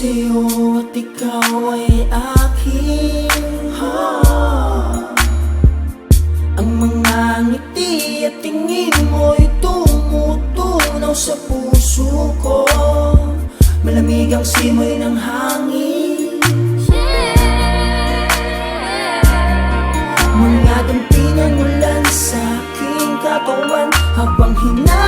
sa'yo at ikaw ay akin Ha? Ang mga ngiti at tingin mo'y tumutunaw sa puso ko Malamig ang simoy ng hangin Mga dampi ng ulan sa aking katawan Habang hinahagan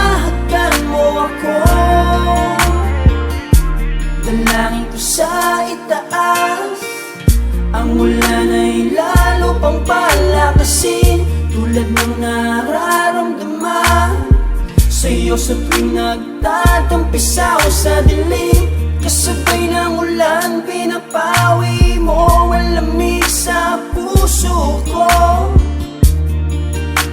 Tulad ng nararamdaman Sa'yo sa tuwing nagtatampisaw sa dilim Kasabay ng ulan, pinapawi mo Ang lamig sa puso ko.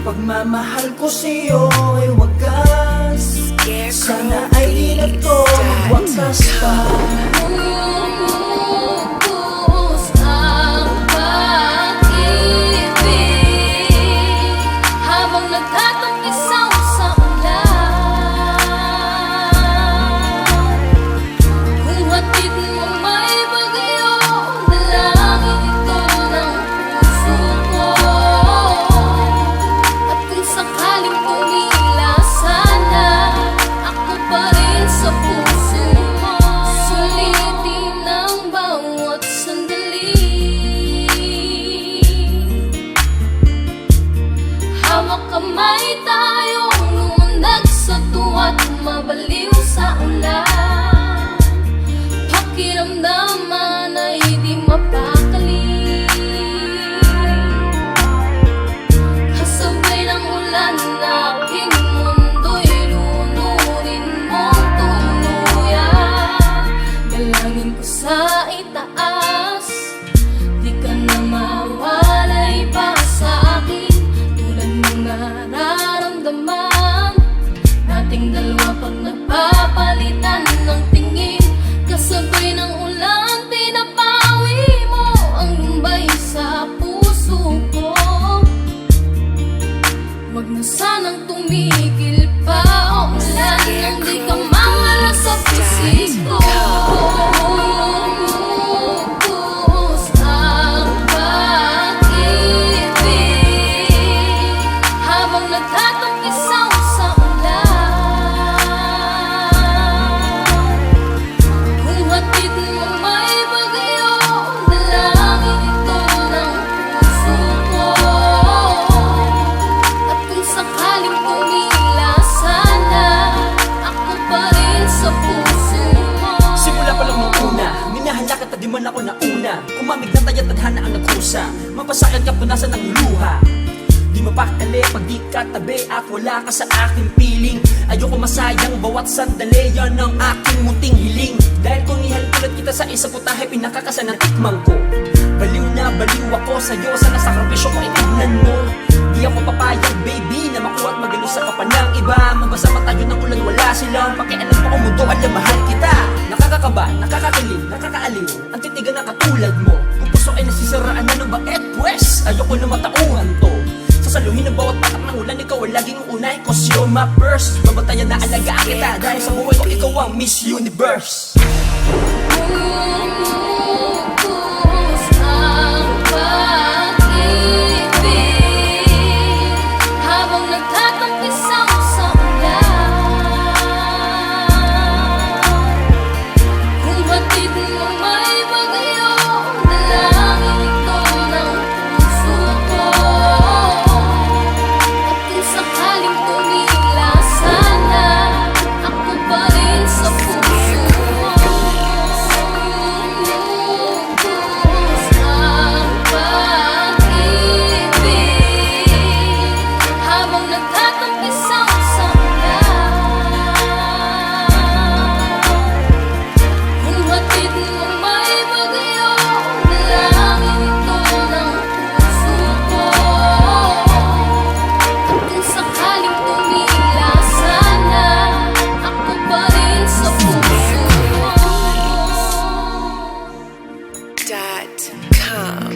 Pagmamahal ko sa'yo ay wagas. Sana ay di na to magwakas pa kamay tayong sa tuwa't mabaliw sa ulan Pakiramdaman ay di mapakali. Kasabay ng ulan na aking mundo'y lunurin mong tuluyan. Dalangin ko me. Nauna Kumamig na tayo tadhana ang nagkusa. Mapasakan ka punasan ng luha. Di mapakali pag di ka tabi At wala ka sa aking piling. Ayoko masayang bawat sandali Yan ang aking munting hiling. Dahil kung ihalpulat kita sa isang putahe Pinakakasan ng tikmang ko. Baliw na baliw ako sa'yo Sana sa sakripisyo ko itignan mo. Di ako papayag baby Na makuha at magano sa kapan ng iba. Mabasa pa tayo ng ulan wala silang Pakialam pa kung mundo alam ayoko na matauhan to. Sasaluhin ang bawat patak ng ulan. Ikaw ang laging unay. Cause you're my first. Babatayan na alagaan kita. Dahil sa buhay ko ikaw ang Miss Universe Com. come.